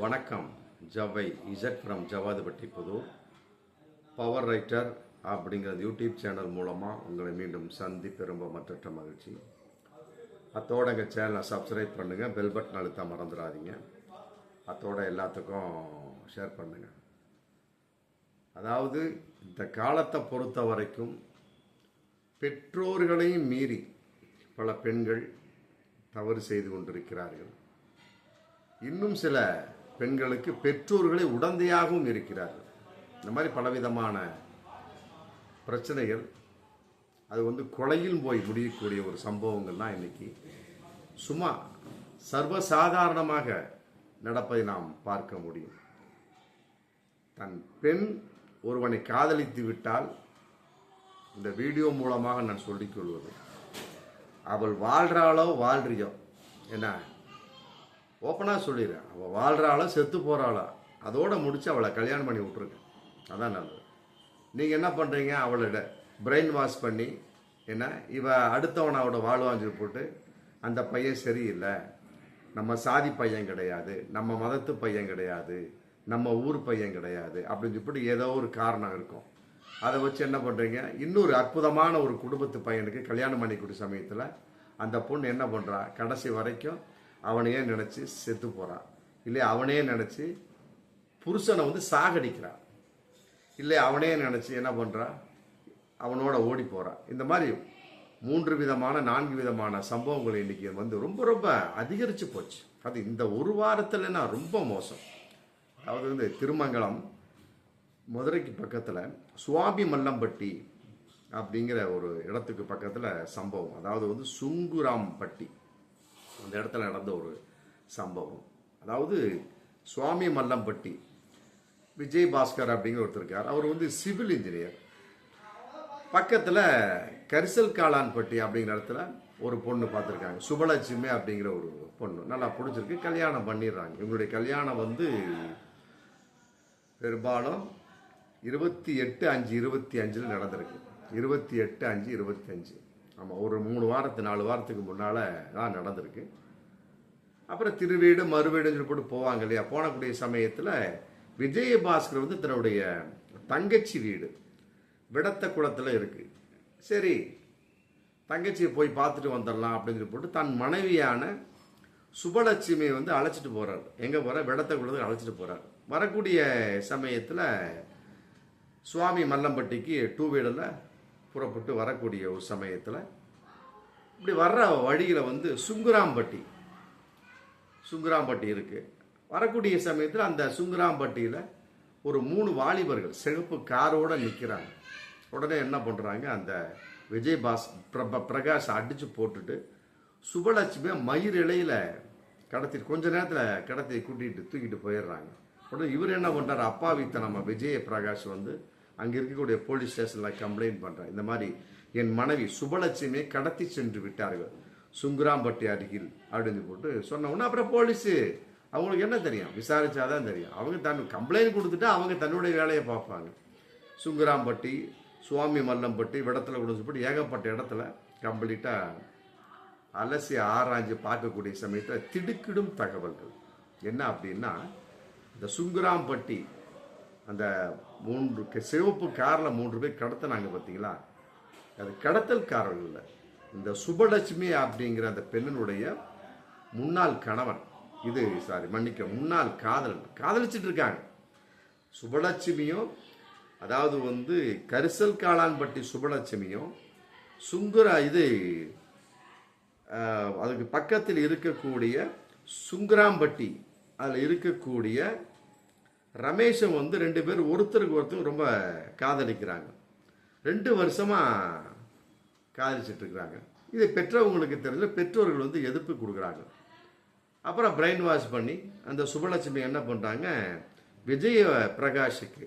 வணக்கம். Javvai Z from Javadupatti Pudur power writer அப்படிங்கிற YouTube channel மூலமாக உங்களை மீண்டும் சந்திப்பு ரொம்ப மற்ற மகிழ்ச்சி. அத்தோட எங்கள் சேனலை சப்ஸ்கிரைப் பண்ணுங்கள் பெல் பட்டன் அழுத்த மறந்துடாதீங்க. அத்தோட எல்லாத்துக்கும் ஷேர் பண்ணுங்கள் அதாவது இந்த காலத்தை பொறுத்த வரைக்கும் பெற்றோர்களையும் மீறி பல பெண்கள் தவறு செய்து கொண்டிருக்கிறார்கள். இன்னும் சில பெண்களுக்கு பெற்றோர்களை உடந்தையாகவும் இருக்கிறார்கள். இந்த மாதிரி பலவிதமான பிரச்சனைகள் அது வந்து கொலையில் போய் முடியக்கூடிய ஒரு சம்பவங்கள்லாம் இன்றைக்கி இன்னைக்கு சும்மா சர்வசாதாரணமாக நடப்பதை நாம் பார்க்க முடியும். தன் பெண் ஒருவனை காதலித்து விட்டால் இந்த வீடியோ மூலமாக நான் சொல்லிக் கொள்வது அவள் வாழ்றாளோ வாழ்றியோ என்ன ஓப்பனாக சொல்லிடுறேன். அவள் வாழ்கிறாளோ செத்து போகிறாளோ அதோட முடிச்சு அவளை கல்யாணம் பண்ணி விட்ருங்க அதான் நல்லது. நீங்கள் என்ன பண்ணுறீங்க அவளோட பிரெயின் வாஷ் பண்ணி என்ன இவ அடுத்தவனோட வாழ்வாஞ்சு போட்டு அந்த பையன் சரியில்லை. நம்ம சாதி பையன் கிடையாது. நம்ம மதத்து பையன் கிடையாது. நம்ம ஊர் பையன் கிடையாது. அப்படின்னு சொல்லிட்டு ஏதோ ஒரு காரணம் இருக்கும். அதை வச்சு என்ன பண்ணுறீங்க இன்னொரு அற்புதமான ஒரு குடும்பத்து பையனுக்கு கல்யாணம் பண்ணிக்கூடிய சமயத்தில் அந்த பொண்ணு என்ன பண்ணுறா கடைசி வரைக்கும் அவனையே நினச்சி செத்து போகிறான் இல்லை அவனே நினச்சி புருஷனை வந்து சாகடிக்கிறான். இல்லை அவனே நினச்சி என்ன பண்ணுறா அவனோட ஓடி போகிறான் இந்த மாதிரி மூன்று விதமான நான்கு விதமான சம்பவங்கள் இன்னைக்கு வந்து ரொம்ப ரொம்ப அதிகரித்து போச்சு. அது இந்த ஒரு வாரத்தில்னா ரொம்ப மோசம். அதாவது வந்து திருமங்கலம் மதுரைக்கு பக்கத்தில் சுவாமி மல்லம்பட்டி அப்படிங்கிற ஒரு இடத்துக்கு பக்கத்தில் சம்பவம். அதாவது வந்து சுங்குராம்பட்டி. அந்த இடத்துல நடந்த ஒரு சம்பவம். அதாவது சுவாமி மல்லம்பட்டி விஜய் பாஸ்கர் அப்படிங்கிற ஒருத்தர் இருக்கார். அவர் வந்து சிவில் இன்ஜினியர். பக்கத்தில் கரிசல் காளான்பட்டி அப்படிங்கிற இடத்துல ஒரு பொண்ணு பார்த்துருக்காங்க. சுபலட்சுமி அப்படிங்கிற ஒரு பொண்ணு. நல்லா பிடிச்சிருக்கு. கல்யாணம் பண்ணிடுறாங்க. இவங்களுடைய கல்யாணம் வந்து பெரும்பாலும் இருபத்தி எட்டு அஞ்சு இருபத்தி அஞ்சில் நடந்திருக்கு. இருபத்தி எட்டு அஞ்சு இருபத்தி அஞ்சு. ஆமாம் ஒரு மூணு வாரத்து நாலு வாரத்துக்கு முன்னால் தான் நடந்திருக்கு. அப்புறம் திருவீடு மறுவீடுன்னு சொல்லி போவாங்க இல்லையா? போனக்கூடிய சமயத்தில் விஜயபாஸ்கர் வந்து தன்னுடைய தங்கச்சி வீடு விடத்த குளத்தில் இருக்குது சரி தங்கச்சியை போய் பார்த்துட்டு வந்துடலாம் அப்படின்னு சொல்லி போட்டு தன் மனைவியான சுபலட்சுமியை வந்து அழைச்சிட்டு போகிறார் எங்கே போகிறார் விடத்த குளத்துக்கு அழைச்சிட்டு போகிறார் வரக்கூடிய சமயத்தில் சுவாமி மல்லம்பட்டிக்கு டூ வீலரில் புறப்பட்டு வரக்கூடிய ஒரு சமயத்தில் இப்படி வர்ற வழியில் வந்து சுங்குராம்பட்டி. சுங்குராம்பட்டி இருக்குது வரக்கூடிய சமயத்தில் அந்த சுங்குராம்பட்டியில் ஒரு மூணு வாலிபர்கள் சிகப்பு காரோட நிற்கிறாங்க உடனே என்ன பண்ணுறாங்க அந்த விஜய் பாஸ் பிரப பிரகாஷ் அடித்து போட்டுட்டு சுபலட்சுமியை மயிர் இலையில் கடத்தி கொஞ்ச நேரத்தில் கடத்தி கூட்டிகிட்டு தூக்கிட்டு போயிடுறாங்க. உடனே இவர் என்ன பண்ணுறாரு அப்பாவித்த நம்ம விஜய பிரகாஷ் வந்து அங்கே இருக்கக்கூடிய போலீஸ் ஸ்டேஷனில் கம்ப்ளைண்ட் பண்ணுறேன் இந்த மாதிரி என் மனைவி சுபலட்சுமியை கடத்தி சென்று விட்டார்கள். சுங்குராம்பட்டி அருகில் அப்படின்னு போட்டு சொன்ன உடனே அப்புறம் போலீஸு அவங்களுக்கு என்ன தெரியும்? விசாரிச்சாதான் தெரியும். அவங்க தன் கம்ப்ளைண்ட் கொடுத்துட்டு அவங்க தன்னுடைய வேலையை பார்ப்பாங்க. சுங்குராம்பட்டி சுவாமி மல்லம்பட்டி விடத்தில் கொடுத்துப்பட்டு ஏகப்பட்ட இடத்துல கம்ப்ளீட்டாக அலசி ஆராய்ஞ்சு பார்க்கக்கூடிய சமயத்தில் திடுக்கிடும் தகவல்கள். என்ன அப்படின்னா இந்த சுங்குராம்பட்டி அந்த மூன்று சிவப்பு காரில் மூன்று பேர் கடத்தினாங்க பார்த்தீங்களா அது கடத்தல்காரர்கள் இல்லை. இந்த சுபலட்சுமி அப்படிங்கிற அந்த பெண்ணினுடைய முன்னாள் கணவன் இது சாரி மன்னிக்க முன்னாள் காதலன் காதலிச்சிட்டு இருக்காங்க. சுபலட்சுமியும் அதாவது வந்து கரிசல் காளான்பட்டி சுபலட்சுமியும் சுங்குர இது அதுக்கு பக்கத்தில் இருக்கக்கூடிய சுங்கராம்பட்டி அதில் இருக்கக்கூடிய ரமேஷும் வந்து ரெண்டு பேரும் ஒருத்தருக்கு ஒருத்தர் ரொம்ப காதலிக்கிறாங்க. ரெண்டு வருஷமாக காதலிச்சிட்டு இருக்கிறாங்க பெற்றவங்களுக்கு தெரியல பெற்றோர்கள் வந்து எதிர்ப்பு கொடுக்குறாங்க. அப்புறம் பிரெயின் வாஷ் பண்ணி அந்த சுபலட்சுமி என்ன பண்ணுறாங்க விஜய பிரகாஷுக்கு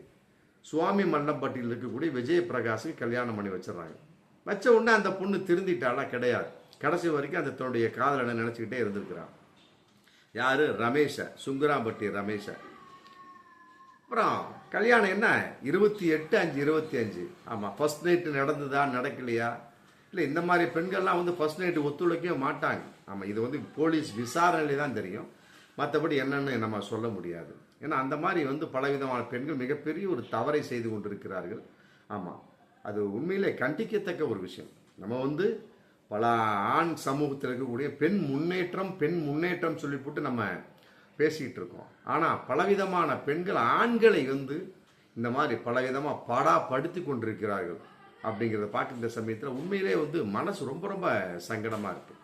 சுவாமி மல்லம்பட்டியில் இருக்கக்கூடிய விஜய பிரகாஷுக்கு கல்யாணம் பண்ணி வச்சிடறாங்க. வச்ச உடனே அந்த பொண்ணு திருந்திட்டாளா? கிடையாது. கடைசி வரைக்கும் அந்த தன்னுடைய காதலனை நினச்சிக்கிட்டே இருந்திருக்கிறான். யார்? ரமேஷ சுங்கராம்பட்டி ரமேஷை. அப்புறம் கல்யாணம் என்ன? இருபத்தி எட்டு அஞ்சு இருபத்தி அஞ்சு. ஆமாம் ஃபர்ஸ்ட் நைட்டு நடந்ததா நடக்கலையா? இல்லை இந்த மாதிரி பெண்கள்லாம் வந்து ஃபர்ஸ்ட் நைட்டு ஒத்துழைக்கவே மாட்டாங்க. ஆமாம் இது வந்து போலீஸ் விசாரணையிலே தான் தெரியும். மற்றபடி என்னென்னு நம்ம சொல்ல முடியாது. ஏன்னா அந்த மாதிரி வந்து பலவிதமான பெண்கள் மிகப்பெரிய ஒரு தவறை செய்து கொண்டிருக்கிறார்கள். ஆமாம் அது உண்மையிலே கண்டிக்கத்தக்க ஒரு விஷயம். நம்ம வந்து பல ஆண் சமூகத்தில் இருக்கக்கூடிய பெண் முன்னேற்றம் பெண் முன்னேற்றம் சொல்லி போட்டு நம்ம பேசிக்கிட்டு இருக்கோம் ஆனால் பலவிதமான பெண்கள் ஆண்களை வந்து இந்த மாதிரி பலவிதமாக பாடாப்படுத்தி கொண்டிருக்கிறார்கள் அப்படிங்கிறத பார்க்கின்ற சமயத்தில் உண்மையிலே வந்து மனசு ரொம்ப ரொம்ப சங்கடமாக இருக்குது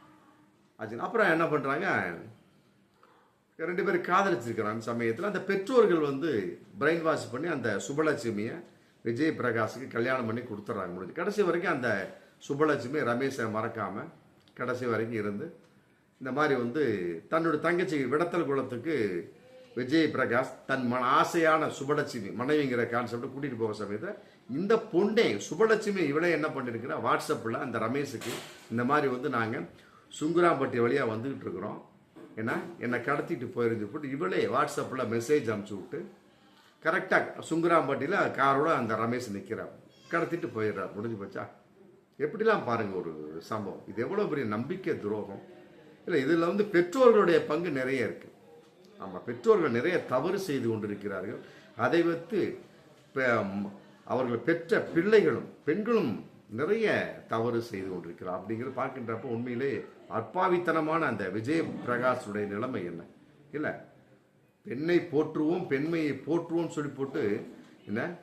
அது அப்புறம் என்ன பண்ணுறாங்க ரெண்டு பேரும் காதலிச்சிருக்கிறாங்க சமயத்தில். அந்த பெற்றோர்கள் வந்து பிரெயின் வாஷ் பண்ணி அந்த சுபலட்சுமியை விஜய் பிரகாஷுக்கு கல்யாணம் பண்ணி கொடுத்துட்றாங்க முடிஞ்சு. கடைசி வரைக்கும் அந்த சுபலட்சுமி ரமேஷை மறக்காமல் கடைசி வரைக்கும் இருந்து இந்த மாதிரி வந்து தன்னோட தங்கச்சி விடத்தல் குலத்துக்கு விஜய் பிரகாஷ் தன் மன ஆசையான சுபலட்சுமி மனைவிங்கிற கான்செப்டை கூட்டிகிட்டு போக சமயத்தில் இந்த பொண்ணே சுபலட்சுமி இவளே என்ன பண்ணியிருக்கிறா வாட்ஸ்அப்பில் அந்த ரமேஷுக்கு இந்த மாதிரி வந்து நாங்கள் சுங்குராம்பட்டி வழியாக வந்துக்கிட்டு இருக்கிறோம். ஏன்னா என்னை கடத்திட்டு போயிருந்து போட்டு இவளே வாட்ஸ்அப்பில் மெசேஜ் அனுப்பிச்சி விட்டு கரெக்டாக சுங்குராம்பட்டியில் காரோட அந்த ரமேஷ் நிற்கிறார் கடத்திட்டு போயிடுறார். முடிஞ்சு போச்சா? எப்படிலாம் பாருங்கள் ஒரு சம்பவம். இது எவ்வளோ பெரிய நம்பிக்கை துரோகம். இல்லை இதில் வந்து பெற்றோர்களுடைய பங்கு நிறைய இருக்கு. ஆமாம் பெற்றோர்கள் நிறைய தவறு செய்து கொண்டிருக்கிறார்கள். அதை வைத்து பெ- அவர்கள் பெற்ற பிள்ளைகளும் பெண்களும் நிறைய தவறு செய்து கொண்டிருக்கிறார். அப்படிங்கிறது பார்க்கின்றப்ப உண்மையிலே அற்பாவித்தனமான அந்த விஜய் பிரகாஷுடைய நிலைமை என்ன? இல்லை பெண்ணை போற்றுவோம் பெண்மையை போற்றுவோம் சொல்லி போட்டு என்ன?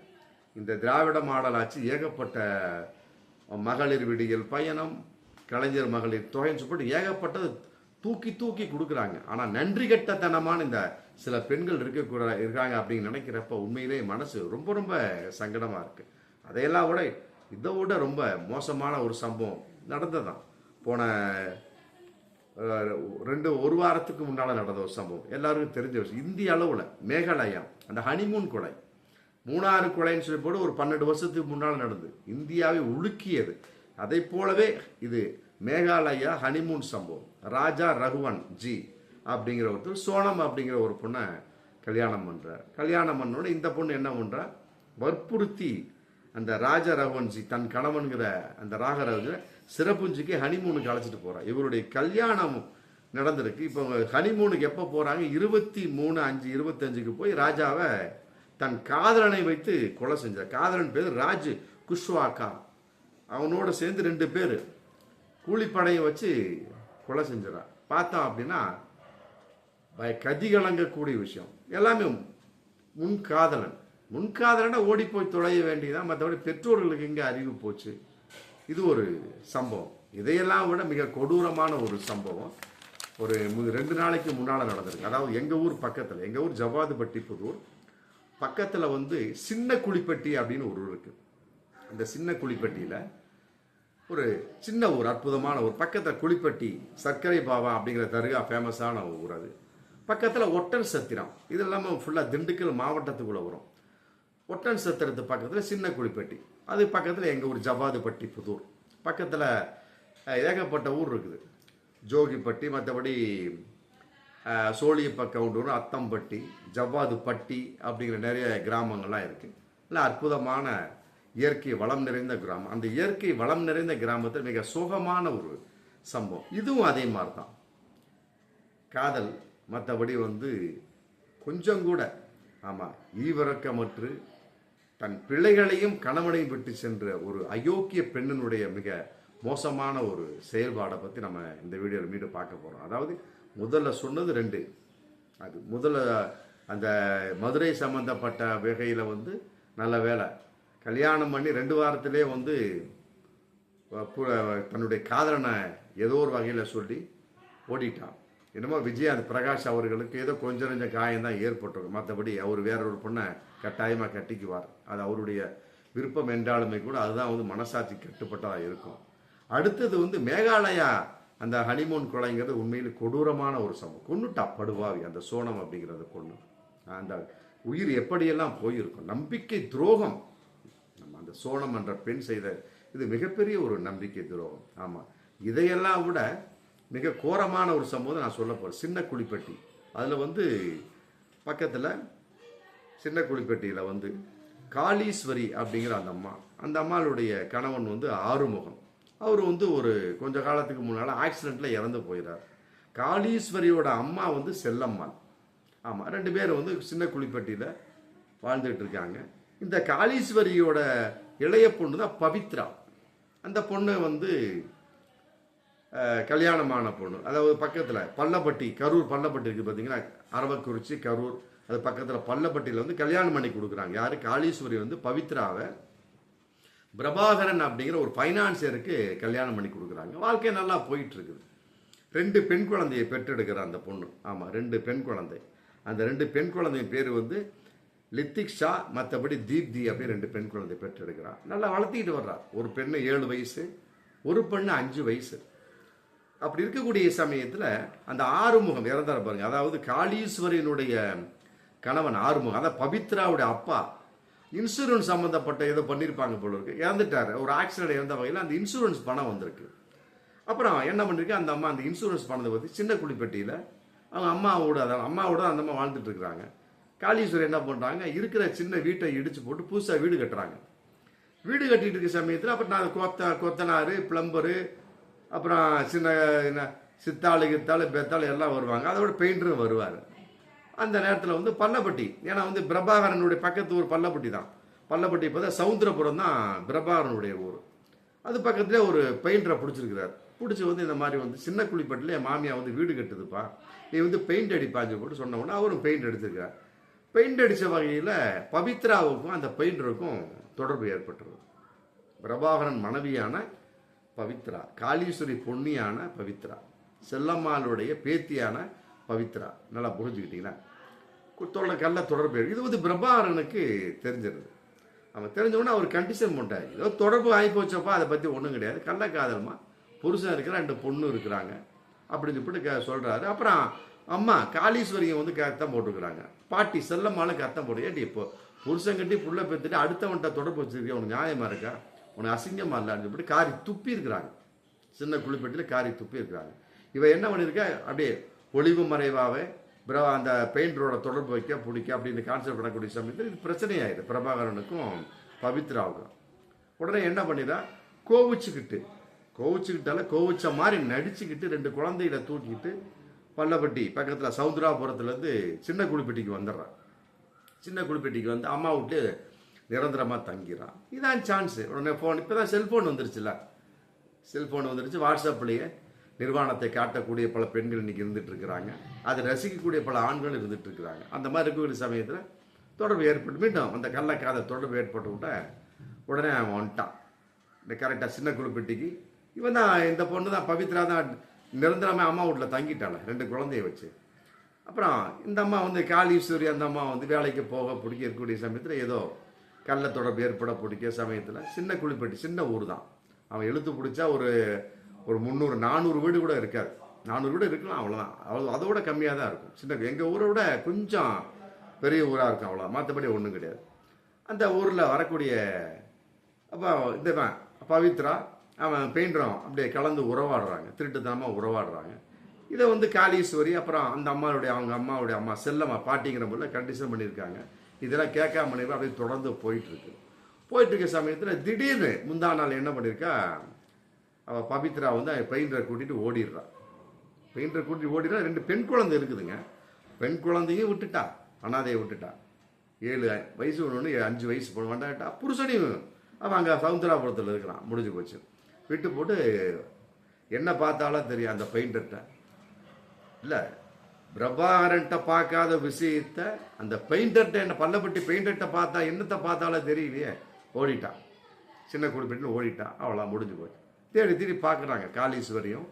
இந்த திராவிட மாடல் ஆட்சி ஏகப்பட்ட மகளிர் விடியல் பயணம் கலைஞர் மகளிர் தொகைன்னு சொல்லிட்டு ஏகப்பட்டது தூக்கி தூக்கி கொடுக்குறாங்க. ஆனால் நன்றி கட்டத்தனமான இந்த சில பெண்கள் இருக்கக்கூட இருக்காங்க அப்படின்னு நினைக்கிறப்ப உண்மையிலே மனசு ரொம்ப ரொம்ப சங்கடமாக இருக்குது அதையெல்லாம் விட இதை விட ரொம்ப மோசமான ஒரு சம்பவம் நடந்ததான் போன ரெண்டு ஒரு வாரத்துக்கு முன்னால் நடந்த ஒரு சம்பவம். எல்லாருக்கும் தெரிஞ்ச விஷயம். இந்திய அளவில் மேகாலயா அந்த ஹனிமூன் கொலை. மூணாறு கொலைன்னு சொல்லி போட்டு ஒரு பன்னெண்டு வருஷத்துக்கு முன்னால் நடந்து இந்தியாவை உலுக்கியது. அதை போலவே இது மேகாலயா ஹனிமூன் சம்பவம். ராஜா ரகுவன் ஜி அப்படிங்கிற ஒருத்தர் சோனம் அப்படிங்கிற ஒரு பொண்ணை கல்யாணம் பண்ணுறார் கல்யாணம் பண்ணோட இந்த பொண்ணு என்ன பண்ணுறா வற்புறுத்தி அந்த ராஜா ரகுவன்ஜி தன் கணவன்கிற அந்த ராகரவஜ சிறப்புஞ்சிக்கு ஹனிமூனுக்கு அழைச்சிட்டு போகிறான் இவருடைய கல்யாணம் நடந்திருக்கு. இப்போ ஹனிமூனுக்கு எப்போ போகிறாங்க இருபத்தி மூணு அஞ்சு இருபத்தஞ்சுக்கு போய் ராஜாவை தன் காதலனை வைத்து கொலை செஞ்சார். காதலன் பேர் ராஜ் குஷ்வாக்கா அவனோட சேர்ந்து ரெண்டு பேர். கூலிப்படையை வச்சு கொலை செஞ்சிடறான் பார்த்தோம் அப்படின்னா பய- கதி கலங்கக்கூடிய விஷயம். எல்லாமே முன்காதலன் முன்காதலனை ஓடி போய் தொலைய வேண்டியதான் மற்றபடி பெற்றோர்களுக்கு இங்கே அறிவு போச்சு. இது ஒரு சம்பவம். இதையெல்லாம் விட மிக கொடூரமான ஒரு சம்பவம். ஒரு ரெண்டு நாளைக்கு முன்னால் நடந்திருக்கு. அதாவது எங்கள் ஊர் பக்கத்தில் எங்கள் ஊர் ஜவாதுபட்டி புதூர் பக்கத்தில் வந்து சின்ன குழிப்பட்டி அப்படின்னு ஒரு ஊர் இருக்குது அந்த சின்ன குழிப்பட்டியில் ஒரு சின்ன ஊர் அற்புதமான ஊர் பக்கத்தில் குளிப்பட்டி சர்க்கரை பாவா அப்படிங்கிற தர்கா ஃபேமஸான ஊர் அது. பக்கத்தில் ஒட்டன் சத்திரம். இது இல்லாமல் ஃபுல்லாக திண்டுக்கல் மாவட்டத்துக்குள்ளே வரும். ஒட்டன் சத்திரத்து பக்கத்தில் சின்ன குளிப்பட்டி அது பக்கத்தில் எங்கள் ஊர் ஜவாதுப்பட்டி புதூர். பக்கத்தில் ஏகப்பட்ட ஊர் இருக்குது. ஜோகிப்பட்டி மற்றபடி சோழியப்ப கவுண்டூர் அத்தம்பட்டி ஜவ்வாதுப்பட்டி அப்படிங்கிற நிறைய கிராமங்கள்லாம் இருக்குது இல்லை அற்புதமான இயற்கை வளம் நிறைந்த கிராமம். அந்த இயற்கை வளம் நிறைந்த கிராமத்தில் மிக சுகமான ஒரு சம்பவம். இதுவும் அதே மாதிரி தான் காதல் மற்றபடி வந்து கொஞ்சம் கூட. ஆமாம் ஈவிரக்கமற்று தன் பிள்ளைகளையும் கணவனையும் விட்டு சென்ற ஒரு அயோக்கிய பெண்ணினுடைய மிக மோசமான ஒரு செயல்பாடை பற்றி நம்ம இந்த வீடியோவில் மீண்டும் பார்க்க போகிறோம் அதாவது முதல்ல சொன்னது ரெண்டு. அது முதல்ல அந்த மதுரை சம்பந்தப்பட்ட வகையில் வந்து நல்ல வேலை. கல்யாணம் பண்ணி ரெண்டு வாரத்திலே வந்து தன்னுடைய காதலனை ஏதோ ஒரு வகையில் சொல்லி ஓடிட்டான். என்னமோ விஜயகாந்த் பிரகாஷ் அவர்களுக்கு ஏதோ கொஞ்சம் கொஞ்சம் காயம் தான் ஏற்பட்டிருக்கும். மற்றபடி அவர் வேற ஒரு பொண்ணை கட்டாயமாக கட்டிக்குவார். அது அவருடைய விருப்பம் என்றாலுமே கூட அதுதான் வந்து மனசாட்சி கட்டுப்பட்டதாக இருக்கும். அடுத்தது வந்து மேகாலயா அந்த ஹனிமூன் கொலைங்கிறது உண்மையில் கொடூரமான ஒரு சம்பவம். கொண்டுட்டா படுவாவி அந்த சோனம் அப்படிங்கிறத கொண்டு அந்த உயிர் எப்படியெல்லாம் போயிருக்கும்? நம்பிக்கை துரோகம். நம்ம அந்த சோனம் என்ற பெண் செய்த இது மிகப்பெரிய ஒரு நம்பிக்கை துரோகம். ஆமாம் இதையெல்லாம் விட மிக கோரமான ஒரு சம்பவம் நான் சொல்ல போகிறேன் சின்ன குழிப்பட்டி. அதில் வந்து பக்கத்தில் சின்ன குழிப்பட்டியில் வந்து காளீஸ்வரி அப்படிங்கிற அந்த அம்மா. அந்த அம்மாளுடைய கணவன் வந்து ஆறுமுகம். அவர் வந்து ஒரு கொஞ்ச காலத்துக்கு முன்னால் ஆக்சிடெண்ட்டில் இறந்து போயிறார். காளீஸ்வரியோட அம்மா வந்து செல்லம்மாள். ஆமாம் ரெண்டு பேரும் வந்து சின்ன குழிப்பட்டியில் வாழ்ந்துட்டு இருக்காங்க. இந்த காளீஸ்வரியோட இளைய பொண்ணு தான் பவித்ரா. அந்த பொண்ணு வந்து கல்யாணமான பொண்ணு. அதாவது பக்கத்தில் பள்ளப்பட்டி கரூர் பள்ளப்பட்டி இருக்குது பார்த்தீங்கன்னா அரவக்குறிச்சி கரூர். அது பக்கத்தில் பள்ளப்பட்டியில் வந்து கல்யாணம் பண்ணி கொடுக்குறாங்க. யார்? காளீஸ்வரி வந்து பவித்ராவை. பிரபாகரன் அப்படிங்கிற ஒரு ஃபைனான்சியருக்கு கல்யாணம் பண்ணி கொடுக்குறாங்க. வாழ்க்கை நல்லா போயிட்டுருக்குது. ரெண்டு பெண் குழந்தையை பெற்றெடுக்கிற அந்த பொண்ணு. ஆமாம் ரெண்டு பெண் குழந்தை. அந்த ரெண்டு பெண் குழந்தையின் பேர் வந்து லித்திக்ஷா மற்றபடி தீப்தி அப்படி ரெண்டு பெண் குழந்தை பெற்றெடுக்கிறான். நல்லா வளர்த்திக்கிட்டு வர்றார். ஒரு பெண்ணு ஏழு வயசு ஒரு பெண்ணு அஞ்சு வயசு. அப்படி இருக்கக்கூடிய சமயத்தில் அந்த ஆறுமுகம் இறந்தார் பாருங்க. அதாவது காளீஸ்வரனுடைய கணவன் ஆறுமுகம் அதான் பவித்ராவுடைய அப்பா. இன்சூரன்ஸ் சம்மந்தப்பட்ட ஏதோ பண்ணியிருப்பாங்க போல இருக்கு. இறந்துட்டாரு. ஒரு ஆக்சிடென்ட் இறந்த வகையில் அந்த இன்சூரன்ஸ் பணம் வந்திருக்கு. அப்புறம் என்ன பண்ணிருக்கு? அந்த அம்மா அந்த இன்சூரன்ஸ் பணத்தை பற்றி சின்ன குழிப்பட்டியில் அவங்க அம்மாவோட அதான் அம்மாவோட அந்த அம்மா வாழ்ந்துட்டு இருக்கிறாங்க. காளீஸ்வரர் என்ன பண்ணுறாங்க இருக்கிற சின்ன வீட்டை இடிச்சு போட்டு புதுசாக வீடு கட்டுறாங்க. வீடு கட்டிட்டு இருக்க சமயத்தில் அப்புறம் நான் கொத்த கொத்தனார் பிளம்பரு அப்புறம் சின்ன என்ன சித்தாளு கித்தாளு பெத்தாள் எல்லாம் வருவாங்க. அதோட பெயிண்டரும் வருவார். அந்த நேரத்தில் வந்து பள்ளப்பட்டி ஏன்னா வந்து பிரபாகரனுடைய பக்கத்து ஊர் பள்ளப்பட்டி தான். பள்ளப்பட்டி இப்போ தான் சவுந்தரபுரம் தான் பிரபாகரனுடைய ஊர். அது பக்கத்துலேயே ஒரு பெயிண்டரை பிடிச்சிருக்கிறார். பிடிச்சி வந்து இந்த மாதிரி வந்து சின்ன குழிப்பட்டில் என் மாமியா வந்து வீடு கட்டுதுப்பா. நீ வந்து பெயிண்ட் அடிப்பாஞ்சு போட்டு சொன்ன உடனே அவரும் பெயிண்ட் அடிச்சிருக்கார் பெயிண்ட் அடித்த வகையில் பவித்ராவுக்கும் அந்த பெயிண்டருக்கும் தொடர்பு ஏற்பட்டுருது. பிரபாகரன் மனைவியான பவித்ரா காளீஸ்வரி பொன்னியான பவித்ரா செல்லம்மாளுடைய பேத்தியான பவித்ரா. நல்லா புரிஞ்சுக்கிட்டீங்களா? குத்தோட கல்ல தொடர்பு இது வந்து பிரபாகரனுக்கு தெரிஞ்சிருது. அவன் தெரிஞ்சவொன்னே அவர் கண்டிஷன் பண்ணிட்டார். ஏதோ தொடர்பு ஆகி போச்சப்பா அதை பற்றி ஒன்றும் கிடையாது. கள்ளக்காதலமாக புருஷன் இருக்கிற ரெண்டு பொண்ணு இருக்கிறாங்க அப்படின்னு சொல்லிட்டு க சொல்கிறாரு அப்புறம் அம்மா காளீஸ்வரியம் வந்து கத்தம் போட்டுக்கிறாங்க. பாட்டி செல்லம்மாலும் கத்தம் போட்டு ஏன்டி இப்போ புருஷன் கட்டி புள்ள பெற்றுட்டு அடுத்தவன்கிட்ட தொடர்பு வச்சிருக்கேன் உனக்கு நியாயமாக இருக்கா? உனக்கு அசிங்கமாக இல்லைன்னு சொல்லிட்டு காரி துப்பி இருக்கிறாங்க. சின்ன குளிப்பட்டியில் காரி துப்பி இருக்கிறாங்க. இவன் என்ன பண்ணியிருக்கா அப்படியே ஒளிவு மறைவாகவே பிர அந்த பெயிண்டரோட தொடர்பு வைக்க பிடிக்க அப்படின்னு கான்செப்ட் பண்ணக்கூடிய சமயத்தில் இது பிரச்சனையாயிடுது. பிரபாகரனுக்கும் பவித்ராவுக்கும். உடனே என்ன பண்ணிடா கோவிச்சுக்கிட்டு. கோவிச்சுக்கிட்டால கோவிச்ச மாதிரி நடிச்சுக்கிட்டு ரெண்டு குழந்தைகளை தூக்கிட்டு பள்ளப்பட்டி பக்கத்தில் சவுந்தராபுரத்துலேருந்து சின்ன குளிப்பட்டிக்கு வந்துடுறான். சின்ன குளிப்பட்டிக்கு வந்து அம்மா விட்டு நிரந்தரமாக தங்கிறான். இதான் சான்ஸு உடனே ஃபோன் இப்போ தான் செல்ஃபோன் வந்துருச்சுல. செல்ஃபோன் வந்துருச்சு. வாட்ஸ்அப்லேயே நிர்வாணத்தை காட்டக்கூடிய பல பெண்கள் இன்னைக்கு இருந்துட்டு இருக்கிறாங்க. அதை ரசிக்கக்கூடிய பல ஆண்கள் இருந்துகிட்ருக்குறாங்க அந்த மாதிரி இருக்கக்கூடிய சமயத்தில் தொடர்பு ஏற்பட்டு மீண்டும் அந்த கள்ளக்காத தொடர்பு ஏற்பட்டு விட்ட உடனே அவன் வந்துட்டான். இந்த கரெக்டாக சின்ன குளிப்பட்டிக்கு இவன் தான் இந்த பொண்ணு தான் பவித்ரா தான் நிரந்தரமாக அம்மா வீட்டில் தங்கிட்டாள் ரெண்டு குழந்தைய வச்சு. அப்புறம் இந்த அம்மா வந்து காளீஸ்வரி அந்த அம்மா வந்து வேலைக்கு போக பிடிக்க இருக்கக்கூடிய சமயத்தில் ஏதோ கள்ள தொடர்பு ஏற்பட பிடிக்க சமயத்தில் சின்ன குளிப்பட்டி சின்ன ஊர் தான். அவன் எழுத்து பிடிச்சா ஒரு ஒரு முந்நூறு நானூறு வீடு கூட இருக்காது. நானூறு வீடு இருக்கலாம் அவ்வளோதான் அவ்வளோ அதை விட கம்மியாக தான் இருக்கும். சின்ன எங்கள் ஊரை விட கொஞ்சம் பெரிய ஊராக இருக்கும் அவ்வளோ மற்றபடி ஒன்றும் கிடையாது. அந்த ஊரில் வரக்கூடிய அப்போ இந்த பவித்ரா அவன் பெயிண்டரும் அப்படியே கலந்து உறவாடுறாங்க திருட்டுத்தனமாக உறவாடுறாங்க. இதை வந்து காளீஸ்வரி அப்புறம் அந்த அம்மாவுடைய அவங்க அம்மாவுடைய அம்மா செல்லம்மா பாட்டிங்கிற முறையில் கண்டிஷன் பண்ணியிருக்காங்க. இதெல்லாம் கேட்காம பண்ணிருக்கா அப்படியே தொடர்ந்து போயிட்டுருக்கு. போயிட்டுருக்க போயிட்டு இருக்க சமயத்தில் திடீர்னு முந்தா நாள் என்ன பண்ணியிருக்கா? அவள் பவித்ரா வந்து பெயிண்டரை கூட்டிகிட்டு ஓடிடுறான் பெயிண்டரை கூட்டிகிட்டு ஓடிடுறா. ரெண்டு பெண் குழந்தை இருக்குதுங்க. பெண் குழந்தையும் விட்டுட்டா அனாதையை விட்டுட்டா. ஏழு வயசு ஒன்று அஞ்சு வயசு பொண்ணு வேண்டாட்டா புருஷனையும் அவன் அங்கே சவுந்தராபுரத்தில் இருக்கிறான். முடிஞ்சு போச்சு. விட்டு போட்டு என்ன பார்த்தாலும் தெரியும் அந்த பெயிண்டர்கிட்ட இல்லை பிரபாகரன்ட்ட பார்க்காத விஷயத்த அந்த பெயிண்டர்கிட்ட என்ன பல்லப்பட்டி பெயிண்டர்கிட்ட பார்த்தா என்னத்தை பார்த்தாலும் தெரியலையே. ஓடிட்டான். சின்ன குடிப்பிட்டு ஓடிட்டான். அவ்வளோ முடிஞ்சு போச்சு. தேடி தேடி பார்க்குறாங்க. காளீஸ்வரியும்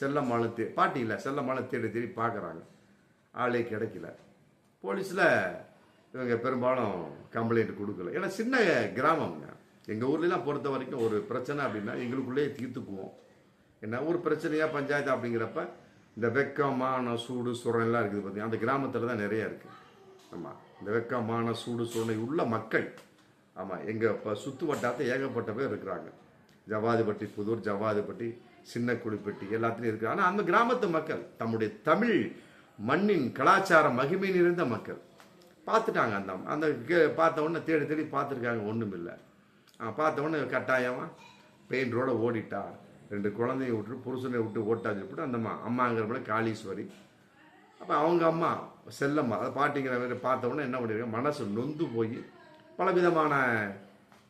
செல்லம்மாளும் தே பாட்டி இல்லை செல்லம்மாளும் தேடி தேடி பார்க்குறாங்க. ஆளே கிடைக்கல. போலீஸில் இவங்க பெரும்பாலும் கம்ப்ளைண்ட் கொடுக்கல. ஏன்னா சின்ன கிராமம்ங்க. எங்கள் ஊர்லலாம் பொறுத்த வரைக்கும் ஒரு பிரச்சனை அப்படின்னா எங்களுக்குள்ளேயே தீர்த்துக்குவோம். என்ன? ஒரு பிரச்சனையாக பஞ்சாயத்து அப்படிங்கிறப்ப இந்த வெக்கம் மான சூடு சுரம் இருக்குது பார்த்தீங்கன்னா அந்த கிராமத்தில் தான் நிறைய இருக்குது ஆமாம் இந்த வெக்கம் மான சூடு சுரணை உள்ள மக்கள் ஆமாம் எங்கள் இப்போ சுற்று வட்டாரத்தை ஏகப்பட்ட பேர் இருக்கிறாங்க. ஜவாதிப்பட்டி புதூர் ஜவாதிப்பட்டி சின்ன குடிப்பட்டி எல்லாத்துலேயும் இருக்கிறாங்க ஆனால் அந்த கிராமத்து மக்கள் தம்முடைய தமிழ் மண்ணின் கலாச்சார மகிமை நிறைந்த மக்கள். பார்த்துட்டாங்க அந்த அந்த கே- பார்த்த உடனே தேடி தேடி பார்த்துருக்காங்க ஒன்றும் இல்லை பார்த்தவொடனே கட்டாயமாக பெயின் பெயிண்டரோட ஓடிட்டா. ரெண்டு குழந்தைய விட்டு புருஷனை விட்டு ஓட்டாச்சு விட்டு அந்த அம்மா அம்மாங்கிறப்ப காளீஸ்வரி. அப்போ அவங்க அம்மா செல்லம்மா அதை பாட்டிங்கிற மாதிரி பார்த்தவொடனே என்ன பண்ணியிருக்காங்க மனசு நொந்து போய் பலவிதமான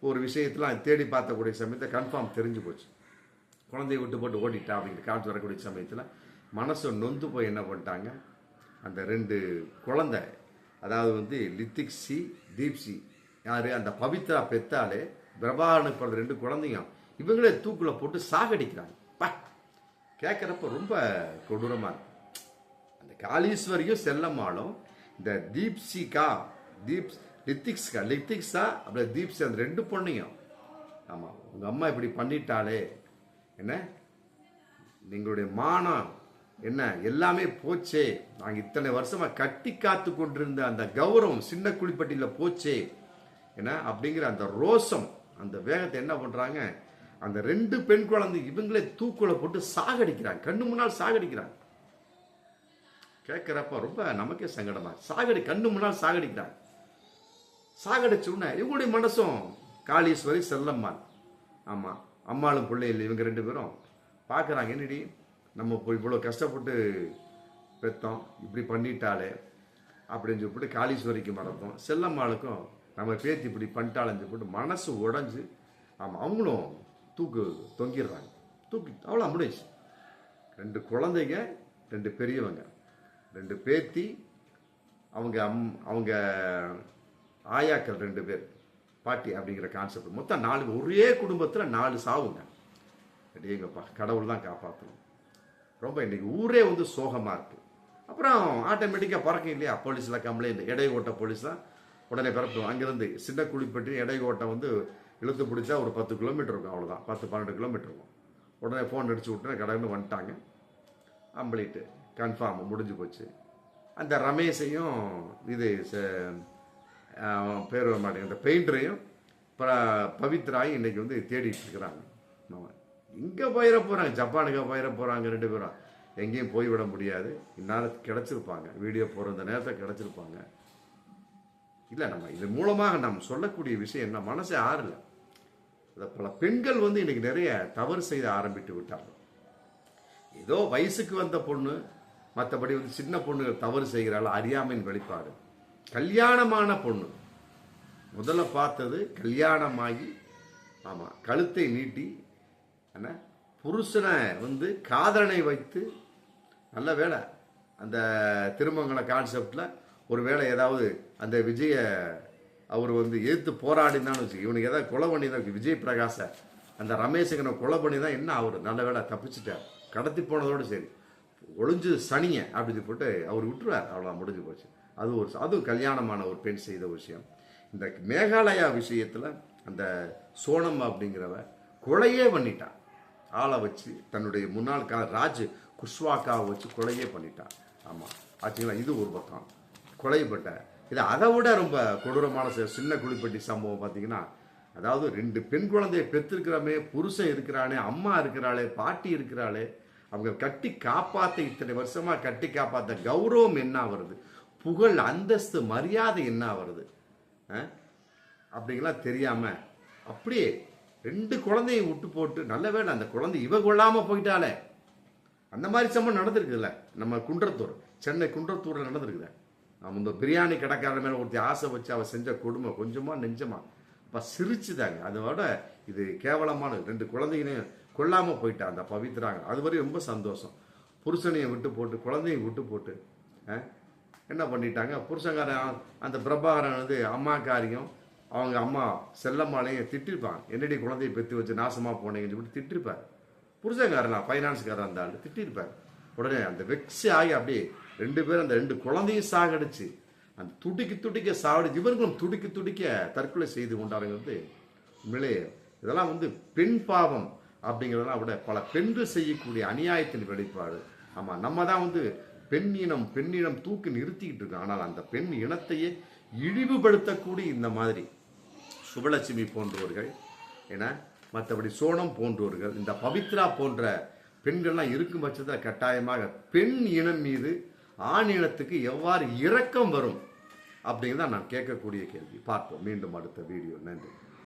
ஒரு விஷயத்தில் தேடி பார்த்தக்கூடிய சமயத்தை கன்ஃபார்ம் தெரிஞ்சு போச்சு. குழந்தைய விட்டு போட்டு ஓடிட்டா அப்படிங்கிற காற்று வரக்கூடிய சமயத்தில் மனசு நொந்து போய் என்ன பண்ணிட்டாங்க அந்த ரெண்டு குழந்தை அதாவது வந்து லித்திக்ஸி தீப்சி யார்? அந்த பவித்ரா பெத்தாலே பிரபாகரனுக்கு பிறந்த ரெண்டு குழந்தைங்க இவங்களே தூக்கில் போட்டு சாகடிக்கிறாங்க. பா. கேட்குறப்ப ரொம்ப கொடூரமாக இருக்கு. அந்த காளீஸ்வரியும் செல்லம்மாலும் இந்த தீப்சிகா தீப் லித்திக்ஸ்கா லித்திக்ஸா அப்புறம் தீப்சி அந்த ரெண்டு பொண்ணையும். ஆமாம் உங்கள் அம்மா இப்படி பண்ணிட்டாளே. என்ன? எங்களுடைய மானம் என்ன? எல்லாமே போச்சே. நாங்கள் இத்தனை வருஷமாக கட்டி காத்து கொண்டிருந்த அந்த கௌரவம் சின்ன குழிப்பட்டியில் போச்சே. என்ன? அப்படிங்கிற அந்த ரோசம் அந்த வேகத்தை என்ன பண்றாங்க? அந்த ரெண்டு பெண் குழந்தை இவங்களே தூக்குல போட்டு சாகடிக்கிறாங்க. கண்ணு முன்னால் சாகடிக்கிறாங்க. கேட்குறப்ப ரொம்ப நமக்கே சங்கடமா சாகடி கண்ணு முன்னால் சாகடிக்கிறாங்க. சாகடிச்ச உடனே இவங்களுடைய மனசும் காளீஸ்வரி செல்லம்மாள். ஆமாம் அம்மாளும் பிள்ளைகள் இவங்க ரெண்டு பேரும் பார்க்குறாங்க என்னடி நம்ம இப்போ இவ்வளோ கஷ்டப்பட்டு பெத்தோம் இப்படி பண்ணிட்டாலே அப்படின்னு சொல்லிட்டு காளீஸ்வரிக்கு மறந்தோம். செல்லம்மாளுக்கும் நம்ம பேத்தி இப்படி பண்ணிட்டாலஞ்சு போட்டு மனசு உடைஞ்சு ஆமாம் அவங்களும் தூக்கு தொங்கிடுறாங்க. தூக்கி அவ்வளோ முடிஞ்சு ரெண்டு குழந்தைங்க ரெண்டு பெரியவங்க. ரெண்டு பேத்தி அவங்க அம் அவங்க ஆயாக்கள் ரெண்டு பேர். பாட்டி அப்படிங்கிற கான்செப்ட் மொத்தம் நாலு ஒரே குடும்பத்தில் நாலு சாவுங்க. அடேங்கப்பா கடவுள் தான் காப்பாற்றணும் ரொம்ப இன்னைக்கு ஊரே வந்து சோகமாக இருக்குது அப்புறம் ஆட்டோமேட்டிக்காக பறக்கும் இல்லையா? போலீஸில் கம்ப்ளைண்ட் இடையோட்ட ஓட்ட போலீஸ் தான். உடனே பிறப்பும் அங்கேருந்து சின்ன குழிப்பட்டி எடை ஓட்டம் வந்து இழுத்து பிடிச்சா ஒரு பத்து கிலோமீட்டர் இருக்கும் அவ்வளோதான் பத்து பன்னெண்டு கிலோமீட்டர் இருக்கும். உடனே ஃபோன் அடிச்சு விட்டுனே கடவுள்னு வந்துட்டாங்க. கம்ப்ளீட்டு கன்ஃபார்ம் முடிஞ்சு போச்சு. அந்த ரமேஷையும் இது பேர் வர மாட்டேங்க அந்த பெயிண்டரையும் ப பவித்ராயும் இன்றைக்கி வந்து தேடிட்டு இருக்கிறாங்க. நம்ம இங்கே போயிட போகிறாங்க ஜப்பானுக்கு போயிட போகிறாங்க ரெண்டு பேரும். எங்கேயும் போய்விட முடியாது. இந்நேரம் கிடச்சிருப்பாங்க. வீடியோ போகிற அந்த நேரத்தை கிடச்சிருப்பாங்க. இல்லை நம்ம இது மூலமாக நாம் சொல்லக்கூடிய விஷயம் என்ன? மனசே ஆறல. அதை பல பெண்கள் வந்து இன்னைக்கு நிறைய தவறு செய்ய ஆரம்பித்து விட்டாங்க. ஏதோ வயசுக்கு வந்த பொண்ணு மற்றபடி வந்து சின்ன பொண்ணுகள் தவறு செய்கிறாள் அறியாமையின் வெளிப்பாடு. கல்யாணமான பொண்ணு. முதல்ல பார்த்தது கல்யாணமாகி ஆமாம் கழுத்தை நீட்டி என்ன? புருஷனை வந்து காதலனை வைத்து நல்ல வேலை அந்த திருமங்கல கான்செப்டில் ஒருவேளை ஏதாவது அந்த விஜய அவர் வந்து எதிர்த்து போராடினான்னு வச்சு இவனுக்கு ஏதாவது கொலை பண்ணி தான் விஜய் பிரகாச அந்த ரமேஷுங்கனை கொலை பண்ணி தான் என்ன அவர் நல்ல வேலை தப்பிச்சிட்டார். கடத்தி போனதோடு சரி. ஒளிஞ்சு சனிய அப்படி போட்டு அவர் விட்டுருவார். அவ்வளோ முடிஞ்சு போச்சு. அது ஒரு அதுவும் கல்யாணமான ஒரு பெண் செய்த விஷயம். இந்த மேகாலயா விஷயத்தில் அந்த சோனம் அப்படிங்கிறவ கொலையே பண்ணிட்டான். ஆளை வச்சு தன்னுடைய முன்னாள் கா ராஜ் குஷ்வாக்காவை வச்சு கொலையே பண்ணிட்டான். ஆமாம் ஆச்சுங்களா? இது ஒரு பக்கம். கொலைப்பட்ட இது அதை விட ரொம்ப கொடூரமான சின்ன குழிப்பட்டி சம்பவம் பார்த்தீங்கன்னா அதாவது ரெண்டு பெண் குழந்தைய பெற்றிருக்கிறமே புருஷன் இருக்கிறானே அம்மா இருக்கிறாளே பாட்டி இருக்கிறாளே அவங்க கட்டி காப்பாற்ற இத்தனை வருஷமாக கட்டி காப்பாற்ற கௌரவம் என்ன வருது புகழ் அந்தஸ்து மரியாதை என்ன வருது அப்படிங்கலாம் தெரியாமல் அப்படியே ரெண்டு குழந்தையை விட்டு போட்டு நல்ல வேலை அந்த குழந்தை இவ கொள்ளாமல் போயிட்டாலே அந்த மாதிரி சம்பவம் நடந்திருக்குதுல்ல நம்ம குன்றத்தூர் சென்னை குன்றத்தூரில் நடந்திருக்குது. நம்ம இந்த பிரியாணி கடைக்காரன் மேலே ஒருத்தி ஆசை வச்சு அவள் செஞ்ச கொடுமை கொஞ்சமாக நெஞ்சமா. அப்ப சிரிச்சுதாங்க. அதோட இது கேவலமான ரெண்டு குழந்தைகளையும் கொல்லாமல் போயிட்டான் அந்த பவித்ராங்க அது வரையும் ரொம்ப சந்தோஷம். புருஷனையும் விட்டு போட்டு குழந்தையும் விட்டு போட்டு என்ன பண்ணிட்டாங்க? புருஷங்காரன் அந்த பிரபாகரன் வந்து அம்மாக்காரையும் அவங்க அம்மா செல்லம்மாலையும் திட்டிருப்பான் என்னடி குழந்தையை பெற்று வச்சு நாசமாக போனீங்கன்னு சொல்லிட்டு திட்டிருப்பார். புருஷங்காரனா ஃபைனான்ஸ்காரன் அந்த ஆள் திட்டிருப்பார். உடனே அந்த வெக்ஸி ஆகி அப்படியே ரெண்டு பேரும் அந்த ரெண்டு குழந்தையும் சாகடிச்சு. அந்த துடிக்க துடிக்க சாவடிச்சு இவர்களும் துடிக்க துடிக்க தற்கொலை செய்து கொண்டாருங்கிறது உண்மையிலே இதெல்லாம் வந்து பெண் பாவம் அப்படிங்கிறதெல்லாம் விட பல பெண்கள் செய்யக்கூடிய அநியாயத்தின் வெளிப்பாடு. ஆமாம் நம்ம தான் வந்து பெண் இனம் பெண்ணினம் தூக்கி நிறுத்திக்கிட்டு இருக்கோம். ஆனால் அந்த பெண் இனத்தையே இழிவுபடுத்தக்கூடிய இந்த மாதிரி சுபலட்சுமி போன்றவர்கள் ஏன்னா மற்றபடி சோனம் போன்றவர்கள் இந்த பவித்ரா போன்ற பெண்கள்லாம் இருக்கும் பட்சத்தில் கட்டாயமாக பெண் இனம் மீது ஆண் எவ்வாறு இரக்கம் வரும் அப்படிங்கிறத நான் கேட்கக்கூடிய கேள்வி. பார்ப்போம். மீண்டும் அடுத்த வீடியோ நன்றி.